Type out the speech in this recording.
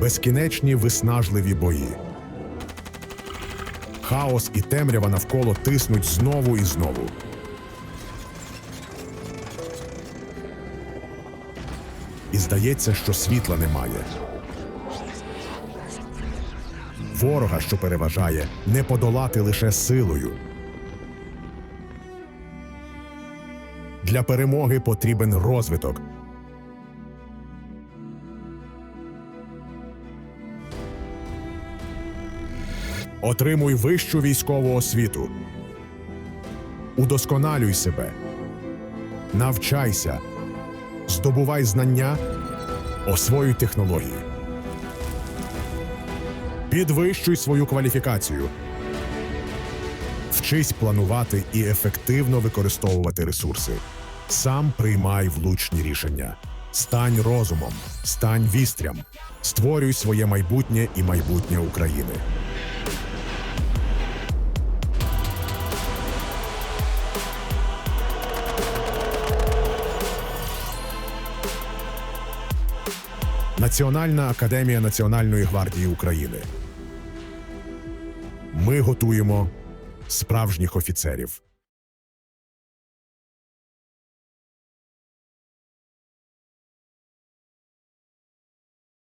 безкінечні виснажливі бої. Хаос і темрява навколо тиснуть знову і знову. І здається, що світла немає. Ворога, що переважає, не подолати лише силою. Для перемоги потрібен розвиток. Отримуй вищу військову освіту. Удосконалюй себе. Навчайся. Здобувай знання, освоюй технології. Підвищуй свою кваліфікацію. Вчись планувати і ефективно використовувати ресурси. Сам приймай влучні рішення. Стань розумом, стань вістрям, створюй своє майбутнє і майбутнє України. Національна академія Національної гвардії України. Ми готуємо справжніх офіцерів.